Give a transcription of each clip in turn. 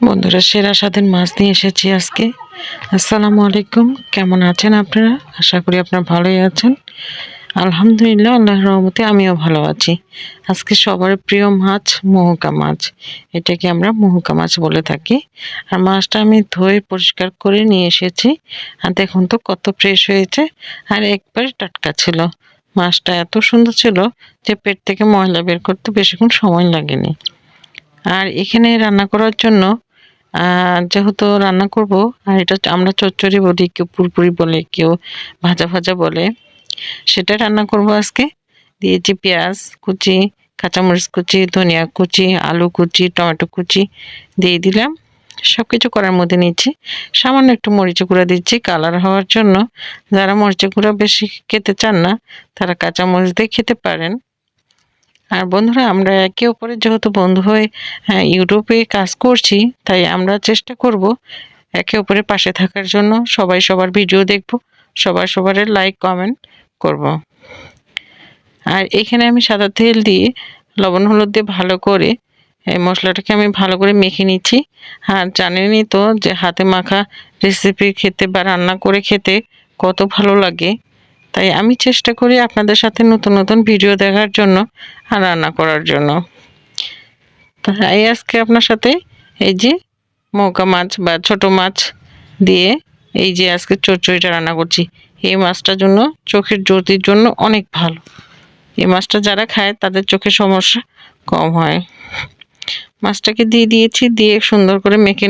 বন্ধুরা, সেরা স্বাদের মাছ নিয়ে এসেছি আজকে। আসসালামু আলাইকুম। কেমন আছেন আপনারা? আশা করি আপনারা ভালোই আছেন। আলহামদুলিল্লাহ, আল্লাহর রহমতে আমিও ভালো আছি। আজকে সবার প্রিয় মাছ মহুকা মাছ। এটাকে আমরা মহুকা মাছ বলে থাকি। আর মাছটা আমি ধুয়ে পরিষ্কার করে নিয়ে এসেছি। আর দেখুন তো, কত ফ্রেশ হয়েছে। আর একবারে টাটকা ছিল। মাছটা এত সুন্দর ছিল যে পেট থেকে ময়লা বের করতে বেশিক্ষণ সময় লাগেনি। আর এখানে রান্না করার জন্য যেহেতু রান্না করব, আর এটা আমরা চচ্চড়ি বলি, কেউ পুরপুরি বলে, কেউ ভাজা ভাজা বলে সেটা রান্না করব আজকে। দিয়েছি পেঁয়াজ কুচি, কাঁচামরিচ কুচি, ধনিয়া কুচি, আলু কুচি, টমেটো কুচি দিয়ে দিলাম। সব কিছু করার মধ্যে নিচ্ছি সামান্য একটু মরিচ গুঁড়া দিচ্ছি, কালার হওয়ার জন্য। যারা মরিচ গুঁড়া বেশি খেতে চান না, তারা কাঁচামরিচ দিয়ে খেতে পারেন। আর বন্ধুরা আমরা একে অপরের যেহেতু বন্ধু হয়ে হ্যাঁ, ইউটিউবে কাজ করছি তাই আমরা চেষ্টা করব একে অপরের পাশে থাকার জন্য। সবাই সবার ভিডিও দেখব সবার সবার লাইক কমেন্ট করব। আর এখানে আমি সাদা তেল দিয়ে লবণ হলুদ দিয়ে ভালো করে এই মশলাটাকে আমি ভালো করে মেখে নিচ্ছি। আর জানেনই তো যে হাতে মাখা রেসিপি খেতে বা রান্না করে খেতে কত ভালো লাগে। তাই আমি চেষ্টা করি আপনাদের সাথে নতুন নতুন ভিডিও দেখার জন্য আর রান্না করার জন্য। তাই আজকে আপনার সাথে এই যে মৌকা মাছ বা ছোট মাছ দিয়ে এই যে আজকে চচ্চড়িটা রান্না করছি, এই মাছটার জন্য চোখের জ্যোতির জন্য অনেক ভালো। এই মাছটা যারা খায় তাদের চোখের সমস্যা কম হয়। মাছটাকে দিয়ে দিয়েছি, দিয়ে সুন্দর করে মেখে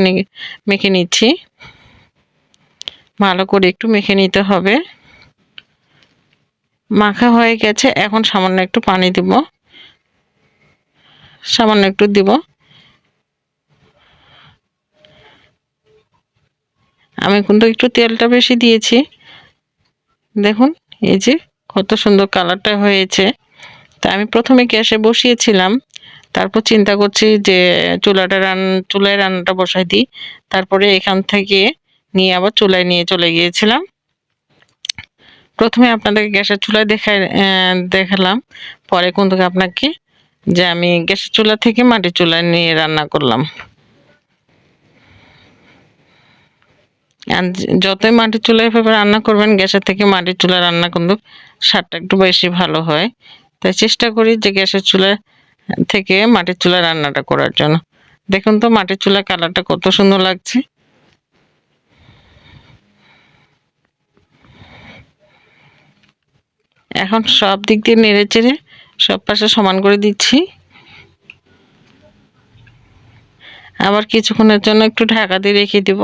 মেখে নিচ্ছি। ভালো করে একটু মেখে নিতে হবে। মাখা হয়ে গেছে। এখন সামান্য একটু পানি দিব। সামান্য একটু দিব। আমি কিন্তু একটু তেলটা বেশি দিয়েছি। দেখুন, এই যে কত সুন্দর কালারটা হয়েছে। তা আমি প্রথমে গ্যাসে বসিয়েছিলাম। তারপর চিন্তা করছি যে চুলাটা রান, চুলায় রান্নাটা বসাই দিই। তারপরে এখান থেকে নিয়ে আবার চুলায় নিয়ে চলে গিয়েছিলাম। প্রথমে আপনাদেরকে গ্যাসের চুলায় দেখাই আহ, দেখালাম। পরে কিন্তু আপনাকে যে আমি গ্যাসের চুলা থেকে মাটির চুলায় নিয়ে রান্না করলাম। আর যতই মাটির চুলায় এভাবে রান্না করবেন গ্যাসের থেকে মাটির চুলা রান্না কিন্তু স্বাদটা একটু বেশি ভালো হয়। তাই চেষ্টা করি যে গ্যাসের চুলা থেকে মাটির চুলা রান্নাটা করার জন্য। দেখুন তো মাটির চুলা কালারটা কত সুন্দর লাগছে। এখন সব দিক দিয়ে নেড়ে চেড়ে সব পাশে সমান করে দিচ্ছি। আবার কিছুক্ষণের জন্য একটু ঢাকা দিয়ে রেখে দিব।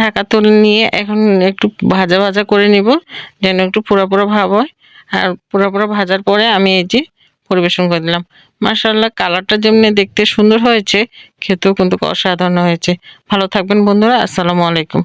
ঢাকা তুলে নিয়ে এখন একটু ভাজা ভাজা করে নিব, যেন একটু পুরো পুরো ভাব হয়। আর পুরো পুরো ভাজার পরে আমি এই যে পরিবেশন করে দিলাম মার্শাল্লাহ কালারটা যেমনি দেখতে সুন্দর হয়েছে, খেতেও কিন্তু অসাধারণ হয়েছে। ভালো থাকবেন বন্ধুরা, আসসালামু আলাইকুম।